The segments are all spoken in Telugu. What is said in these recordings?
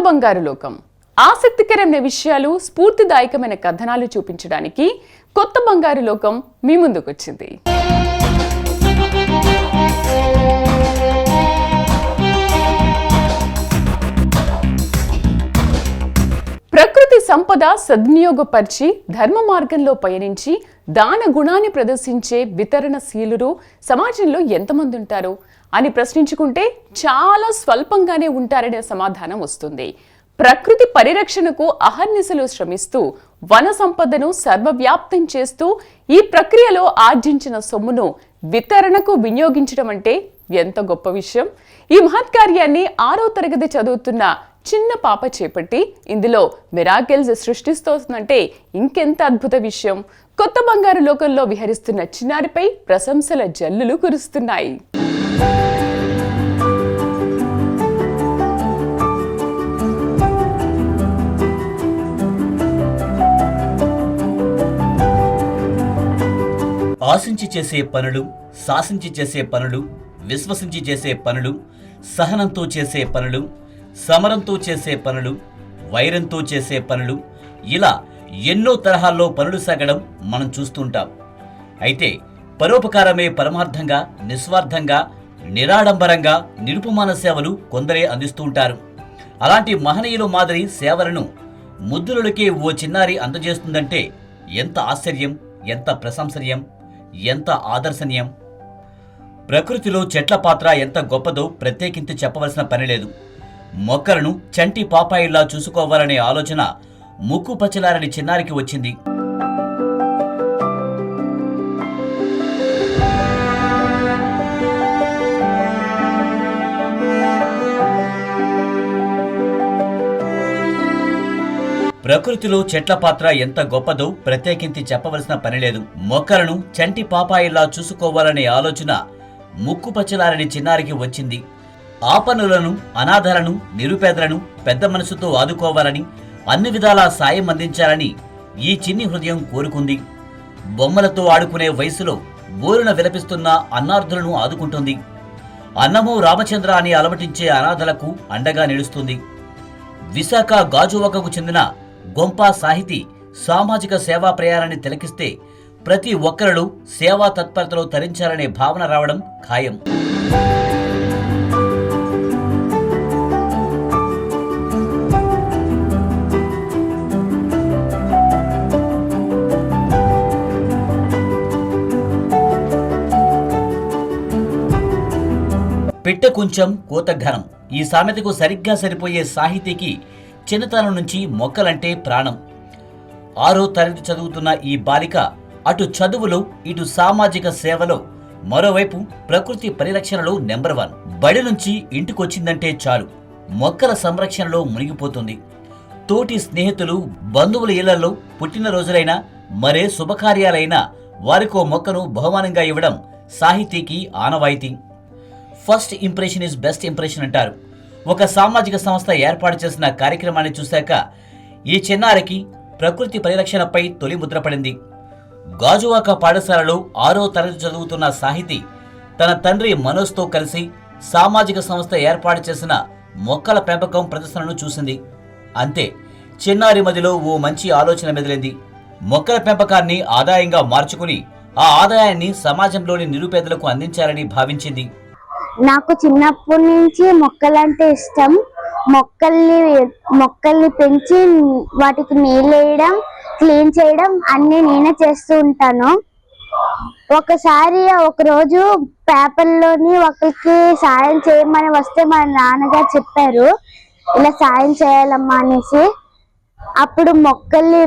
బంగారు లోకం. ఆసక్తికరమైన విషయాలు స్ఫూర్తిదాయకమైన కథనాలు చూపించడానికి కొత్త బంగారు లోకం మీ ముందుకొచ్చింది. సంపద సద్వినియోగపరిచి ధర్మ మార్గంలో పయనించి దాన గుణాన్ని ప్రదర్శించే వితరణశీలురు సమాజంలో ఎంతమంది ఉంటారు? అని ప్రశ్నించుకుంటే చాలా స్వల్పంగానే ఉంటారనే సమాధానం వస్తుంది. ప్రకృతి పరిరక్షణకు అహర్నిశలు శ్రమిస్తూ వన సంపదను సర్వవ్యాప్తం చేస్తూ ఈ ప్రక్రియలో ఆర్జించిన సొమ్మును వితరణకు వినియోగించడం అంటే ఎంత గొప్ప విషయం! ఈ మహత్కార్యాన్ని ఆరో తరగతి చదువుతున్న చిన్న పాప చేపట్టి ఇందులో మిరాకిల్స్ సృష్టిస్తోందంటే ఇంకెంత అద్భుత విషయం. కొత్త బంగారు లోకంలో విహరిస్తున్న చిన్నారిపై ప్రశంసల జల్లులు కురుస్తున్నాయి. ఆశించి చేసే పనులు శాసించి చేసే పనులు విశ్వసించి చేసే పనులు సహనంతో చేసే పనులు సమరంతో చేసే పనులు వైరంతో చేసే పనులు ఇలా ఎన్నో తరహాల్లో పనులు సాగడం మనం చూస్తుంటాం. అయితే పరోపకారమే పరమార్థంగా నిస్వార్థంగా నిరాడంబరంగా నిరుపమాన సేవలు కొందరే అందిస్తూ ఉంటారు. అలాంటి మహనీయుల మాదిరి సేవలను ముద్దులకే ఓ చిన్నారి అందజేస్తుందంటే ఎంత ఆశ్చర్యం ఎంత ప్రశంసనీయం ఎంత ఆదర్శనీయం. ప్రకృతిలో చెట్ల పాత్ర ఎంత గొప్పదో ప్రత్యేకించి చెప్పవలసిన పని లేదు. మొక్కలను చంటి పాపాయిల్లా చూసుకోవాలనే ఆలోచన ముక్కు పచ్చలారని చిన్నారికి వచ్చింది. ప్రకృతిలో చెట్ల పాత్ర ఎంత గొప్పదో ప్రత్యేకించి చెప్పవలసిన పని లేదు. మొక్కలను చంటి పాపాయిల్లా చూసుకోవాలనే ఆలోచన ముక్కు పచ్చలారని చిన్నారికి వచ్చింది. ఆపనులను అనాథలను నిరుపేదలను పెద్ద మనసుతో ఆదుకోవాలని అన్ని విధాలా సాయం అందించాలని ఈ చిన్ని హృదయం కోరుకుంది. బొమ్మలతో ఆడుకునే వయసులో బోరున విలపిస్తున్న అన్నార్థులను ఆదుకుంటుంది. అన్నము రామచంద్ర అని అలవటించే అనాథలకు అండగా నిలుస్తుంది. విశాఖ గాజువాకకు చెందిన గొంపా సాహితీ సామాజిక సేవా ప్రయాణాన్ని తిలకిస్తే ప్రతి ఒక్కరూ సేవా తత్పరతలో తరించాలనే భావన రావడం ఖాయం. పిట్ట కొంచెం కోత ఘనం. ఈ సామెతకు సరిగ్గా సరిపోయే సాహితీకి చిన్నతనం నుంచి మొక్కలంటే ప్రాణం. ఆరో తరగతి చదువుతున్న ఈ బాలిక అటు చదువులో ఇటు సామాజిక సేవలో మరోవైపు ప్రకృతి పరిరక్షణలో నెంబర్ వన్. బడి నుంచి ఇంటికొచ్చిందంటే చాలు. మొక్కల సంరక్షణలో మునిగిపోతుంది. తోటి స్నేహితులు బంధువుల ఇళ్ళలో పుట్టినరోజులైనా మరే శుభకార్యాలైనా వారికో మొక్కను బహుమానంగా ఇవ్వడం సాహితీకి ఆనవాయితీ. First impression is best impression అంటారు. ఒక సామాజిక సంస్థ ఏర్పాటు చేసిన కార్యక్రమాన్ని చూశాక ఈ చిన్నారికి ప్రకృతి పరిరక్షణపై తొలి ముద్ర పడింది. గాజువాక పాఠశాలలో ఆరో తరగతి చదువుతున్న సాహితి తన తండ్రి మనోజ్తో కలిసి సామాజిక సంస్థ ఏర్పాటు చేసిన మొక్కల పెంపకం ప్రదర్శనను చూసింది. అంతే చిన్నారి మదిలో ఓ మంచి ఆలోచన మెదిలింది. మొక్కల పెంపకాన్ని ఆదాయంగా మార్చుకుని ఆ ఆదాయాన్ని సమాజంలోని నిరుపేదలకు అందించాలని భావించింది. నాకు చిన్నప్పటి నుంచి మొక్కలంటే ఇష్టం. మొక్కల్ని మొక్కల్ని పెంచి వాటికి నీళ్ళు వేయడం క్లీన్ చేయడం అన్నీ నేనే చేస్తూ ఉంటాను. ఒకసారి ఒకరోజు పేపర్లోని ఒకరికి సాయం చేయమని వస్తే మా నాన్నగారు చెప్పారు. ఇలా సాయం చేయాలమ్మా అనేసి. అప్పుడు మొక్కల్ని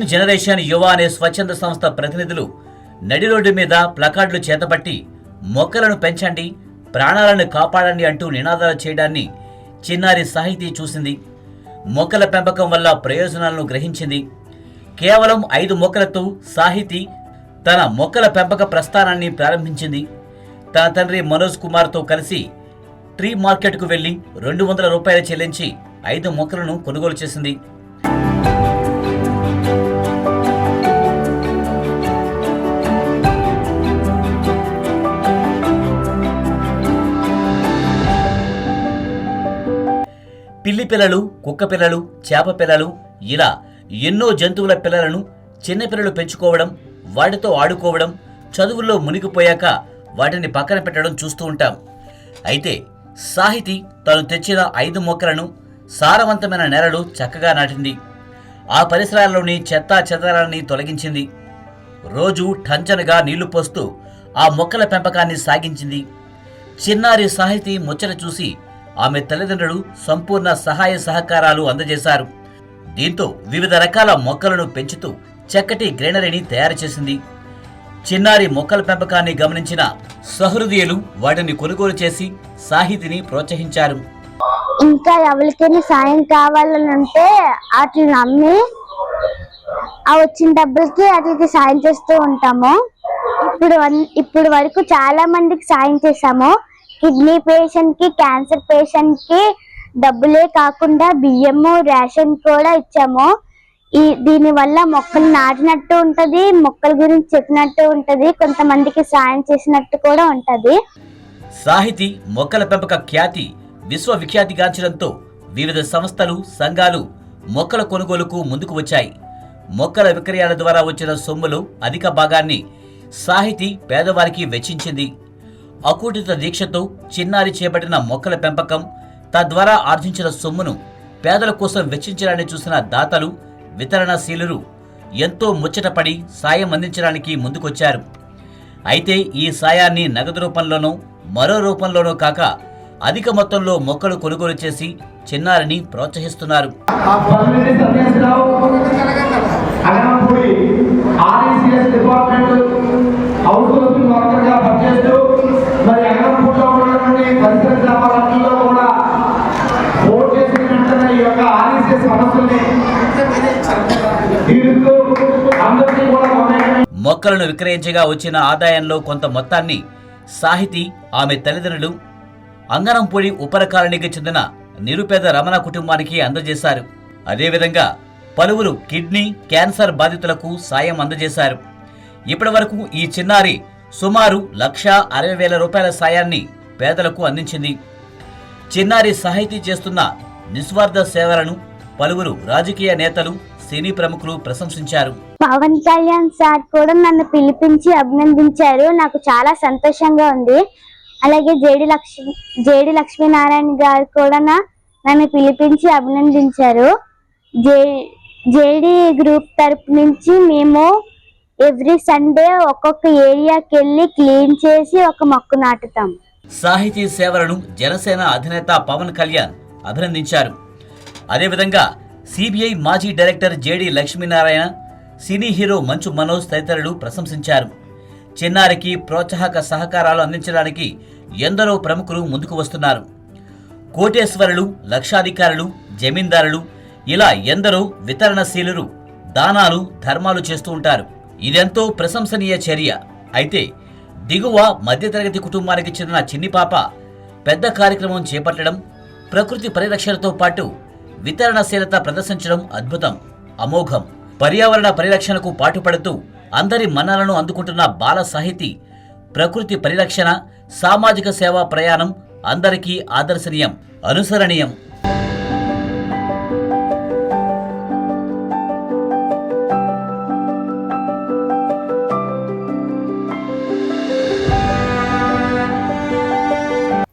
గ్రీన్ జనరేషన్ యువ అనే స్వచ్ఛంద సంస్థ ప్రతినిధులు నడి రోడ్డు మీద ప్లకార్డులు చేతపట్టి మొక్కలను పెంచండి ప్రాణాలను కాపాడండి అంటూ నినాదాలు చేయడాన్ని చిన్నారి సాహితీ చూసింది. మొక్కల పెంపకం వల్ల ప్రయోజనాలను గ్రహించింది. కేవలం ఐదు మొక్కలతో సాహితీ తన మొక్కల పెంపక ప్రస్థానాన్ని ప్రారంభించింది. తన తండ్రి మనోజ్ కుమార్తో కలిసి ట్రీ మార్కెట్కు వెళ్ళి రెండు వందల రూపాయలు చెల్లించి ఐదు మొక్కలను కొనుగోలు చేసింది. పిల్లి పిల్లలు కుక్క పిల్లలు చేప పిల్లలు ఇలా ఎన్నో జంతువుల పిల్లలను చిన్నపిల్లలు పెంచుకోవడం వాటితో ఆడుకోవడం చదువుల్లో మునిగిపోయాక వాటిని పక్కన పెట్టడం చూస్తూ ఉంటాం. అయితే సాహితి తను తెచ్చిన ఐదు మొక్కలను సారవంతమైన నేలలు చక్కగా నాటింది. ఆ పరిసరాల్లోని చెత్తా చెదరాలని తొలగించింది. రోజు టంచనగా నీళ్ళు పోస్తూ ఆ మొక్కల పెంపకాన్ని సాగించింది. చిన్నారి సాహితీ ముచ్చట చూసి ఆమె తల్లిదండ్రులు సంపూర్ణ సహాయ సహకారాలు అందజేశారు. దీంతో వివిధ రకాల మొక్కలను పెంచుతూ చక్కటి గ్రీనరీని తయారు చేసింది. చిన్నారి మొక్కల పెంపకాన్ని గమనించిన సహృదయులు వాటిని కొనుగోలు చేసి సాహితిని ప్రోత్సహించారు. ఇంకా ఎవరికైనా సాయం కావాలని ఉంటే వాటిని అమ్మి ఆ వచ్చిన డబ్బులకి వాటికి సాయం చేస్తూ ఉంటాము. ఇప్పుడు వన్- ఇప్పుడు వరకు చాలా మందికి సాయం చేశాము. కిడ్నీ పేషెంట్కి క్యాన్సర్ పేషెంట్కి డబ్బులే కాకుండా బియ్యము రేషన్ కూడా ఇచ్చాము. ఈ దీని వల్ల మొక్కలు నాటినట్టు ఉంటది మొక్కల గురించి చెప్పినట్టు ఉంటది కొంతమందికి సాయం చేసినట్టు కూడా ఉంటది. సాహితి మొక్కల పెంపక ఖ్యాతి విశ్వవిఖ్యాతిగాంచడంతో వివిధ సంస్థలు సంఘాలు మొక్కల కొనుగోలుకు ముందుకు వచ్చాయి. మొక్కల విక్రయాల ద్వారా వచ్చిన సొమ్ములో అధిక భాగాన్ని సాహితి పేదవారికి వెచ్చించింది. అకూటిత దీక్షతో చిన్నారి చేపట్టిన మొక్కల పెంపకం తద్వారా ఆర్జించిన సొమ్మును పేదల కోసం వెచ్చించడాన్ని చూసిన దాతలు వితరణశీలురు ఎంతో ముచ్చటపడి సాయం అందించడానికి ముందుకొచ్చారు. అయితే ఈ సాయాన్ని నగదు రూపంలోనో మరో రూపంలోనో కాక అధిక మొత్తంలో మొక్కలు కొనుగోలు చేసి చిన్నారిని ప్రోత్సహిస్తున్నారు. డిపార్ట్మెంట్ మొక్కలను విక్రయించగా వచ్చిన ఆదాయంలో కొంత మొత్తాన్ని సాహితీ ఆమె తల్లిదండ్రులు అంగనంపూడి ఉపరకాలనీకి చెందిన నిరుపేద రమణ కుటుంబానికి అందజేశారు. అదేవిధంగా పలువురు కిడ్నీ క్యాన్సర్ బాధితులకు సాయం అందజేశారు. ఇప్పటి వరకు ఈ చిన్నారి సుమారు లక్ష అరవై వేల రూపాయల సాయాన్ని పేదలకు అందించింది. చిన్నారి సాహితీ చేస్తున్న నిస్వార్థ సేవలను పలువురు రాజకీయ నేతలు సినీ ప్రముఖులు ప్రశంసించారు. పవన్ కళ్యాణ్ సార్ కూడా నన్ను పిలిపించి అభినందించారు. నాకు చాలా సంతోషంగా ఉంది. అలాగే జేడి లక్ష్మి జేడి లక్ష్మీనారాయణ గారు కూడా నన్ను పిలిపించి అభినందించారు. జే జేడి గ్రూప్ తరపు నుంచి మేము ఎవ్రీ సండే ఒక్కొక్క ఏరియాకి వెళ్ళి క్లీన్ చేసి ఒక మొక్క నాటుతాం. సాహితీ సేవలను జనసేన అధినేత పవన్ కళ్యాణ్ అభినందించారు. అదేవిధంగా సిబిఐ మాజీ director JD Lakshminarayana cine hero Manchu Manoj తదితరులు ప్రశంసించారు. చిన్నారికి ప్రోత్సాహక సహకారాలు అందించడానికి ఎందరో ప్రముఖులు ముందుకు వస్తున్నారు. కోటేశ్వరులు లక్షాధికారులు జమీందారులు ఇలా ఎందరో వితరణశీలురు దానాలు ధర్మాలు చేస్తూ ఉంటారు. ఇదెంతో ప్రశంసనీయ చర్య. అయితే దిగువ మధ్యతరగతి కుటుంబానికి చెందిన చిన్ని పాప పెద్ద కార్యక్రమం చేపట్టడం ప్రకృతి పరిరక్షణతో పాటు వితరణశీలత ప్రదర్శించడం అద్భుతం అమోఘం. పర్యావరణ పరిరక్షణకు పాటుపడుతూ అందరి మన్నలను అందుకుంటున్న బాల సాహితీ ప్రకృతి పరిరక్షణ సామాజిక సేవా ప్రయాణం అందరికీ ఆదర్శనీయం అనుసరణీయం.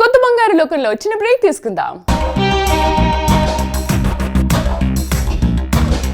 కొత్త బంగారు లోకంలో వచ్చిన బ్రేక్ తీసుకుందాం.